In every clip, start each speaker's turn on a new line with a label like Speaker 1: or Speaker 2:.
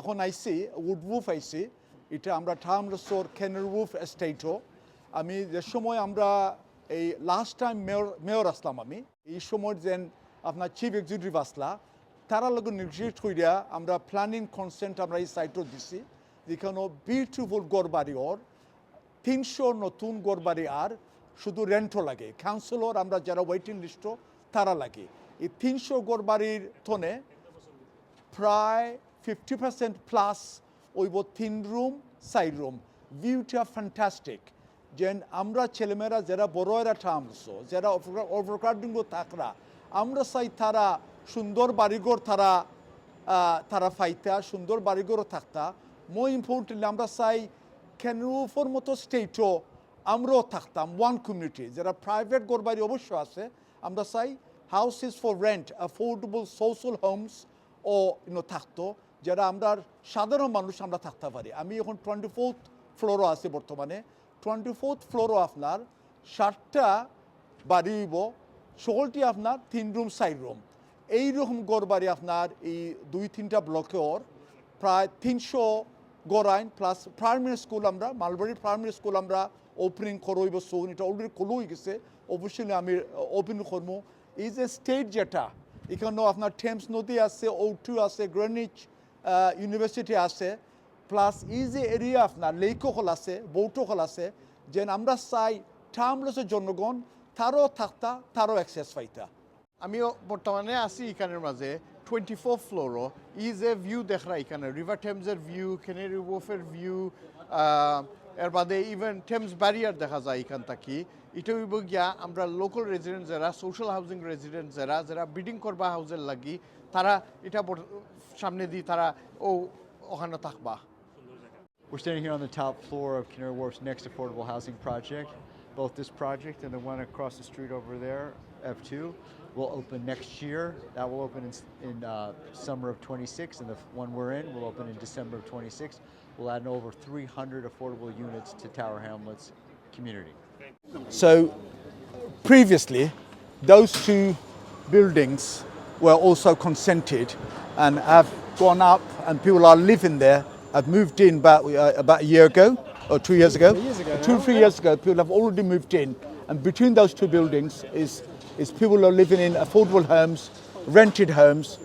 Speaker 1: এখন আইসি উডবুফ আইসি এটা আমরা ঠামরসোর কেনারউফ এস্টেটও আমি যে সময় আমরা এই লাস্ট টাইম মেয়র মেয়র আসলাম আমি, এই সময় যেন আপনার চিফ এক্সিকিউটিভ আসলা, তারা লগে নির্দেশ কইরা আমরা প্ল্যানিং কনসেন্ট আমরা এই সাইটও দিছি, যেখানে বিউটিফুল গড় বাড়ি ওর, তিনশো নতুন গড়বাড়ি আর শুধু রেন্টও লাগে। কাউন্সিলর আমরা যারা ওয়েটিং লিস্টও তারা লাগে। এই তিনশো গড়বাড়ির থনে প্রায় ফিফটি পার্সেন্ট প্লাস ওইব তিন রুম সাইড রুম ভিউটা ফ্যান্টাস্টিক যেন আমরা ছেলেমেয়েরা যারা বড়রা ঠামছো যারা ওভারক্রাউডিং থাকরা আমরা চাই তারা সুন্দর বাড়িঘর তারা তারা ফাইতা সুন্দর বাড়িঘরও থাকতা মই ইম্পর্টেন্টলি আমরা চাই ক্যানরুফোর মতো স্টেটও আমরাও থাকতাম ওয়ান কমিউনিটি যারা প্রাইভেট গড়বাড়ি অবশ্য আছে আমরা চাই house is for rent affordable social homes ও ইনো থাকতো যারা আমরা সাধারণ মানুষ আমরা থাকতে পারি। আমি এখন টোয়েন্টি ফোর্থ ফ্লোরও আছি বর্তমানে। টোয়েন্টি ফোর্থ ফ্লোরও আপনার ষাটটা বাড়ি সকলটি আপনার তিন রুম সাইড রুম এইরকম গড় বাড়ি আপনার এই দুই, তিনটা ব্লকের প্রায় তিনশো গড়াইন প্লাস প্রাইমারি স্কুল আমরা, মালবাড়ি প্রাইমারি স্কুল আমরা ওপেনিং করইব সোন এটা অলরেডি খোলো হয়ে গেছে। অবশ্যই আমি ওপেন করব। এই যে স্টেট যেটা, এখানেও আপনার টেমস নদী আছে ও টু আছে গ্রেনিচ ইউনিভার্সিটি আছে প্লাস এই যে এরিয়া আপনার লেকহল আছে বৌটহল আছে যে আমরা চাই টার্মলেসের জনগণ, তারও থাকতা, তারও অ্যাক্সেস পাইতা।
Speaker 2: আমিও বর্তমানে আছি এখানের মাঝে টোয়েন্টি ফোর ফ্লোরও ই যে ভিউ দেখরা এখানে রিভার টেমসের ভিউ কেনেরি ওফের ভিউ এর বাদে ইভেন টেমস ব্যারিয়ার দেখা যায় এখান থাকি এটা হইব গিয়া আমরা লোকাল রেজিডেন্ট যারা সোশ্যাল হাউজিং রেজিডেন্ট যারা যারা বিডিং করবা হাউজের লাগি, তারা এটা সামনে দিয়ে তারা ও ওখানে থাকবা
Speaker 3: We're standing here on the top floor of Canary Wharf's next affordable housing project. Both this project and the one across the street over there, F2, will open next year. That will open in, in uh, summer of 26, and the one we're in will open in December of 26. We'll add over 300 affordable units to Tower Hamlets community.
Speaker 1: So previously, those two buildings were also consented and have gone up, and people are living there. I've moved in about uh, about a year ago or two years ago. two three years ago, people have already moved in, and between those two buildings is is people are living in affordable homes, rented homes.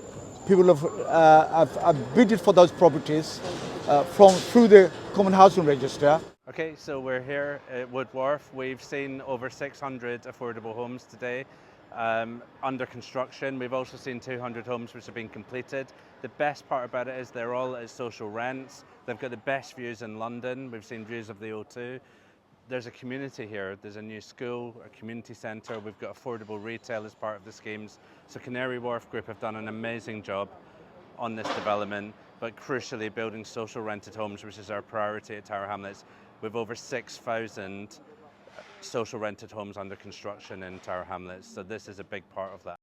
Speaker 1: People have uh, have, have bidded for those properties uh, from through the Common Housing Register.
Speaker 4: Okay, so we're here at Wood Wharf. We've seen over 600 affordable homes today um, under construction. We've also seen 200 homes which have been completed. The best part about it is they're all at social rents. They've got the best views in London. We've seen views of the O2. There's a community here. There's a new school, a community centre. We've got affordable retail as part of the schemes. So Canary Wharf Group have done an amazing job on this development, but crucially building social rented homes, which is our priority at Tower Hamlets. We've over 6,000 social rented homes under construction in Tower Hamlets, so this is a big part of that.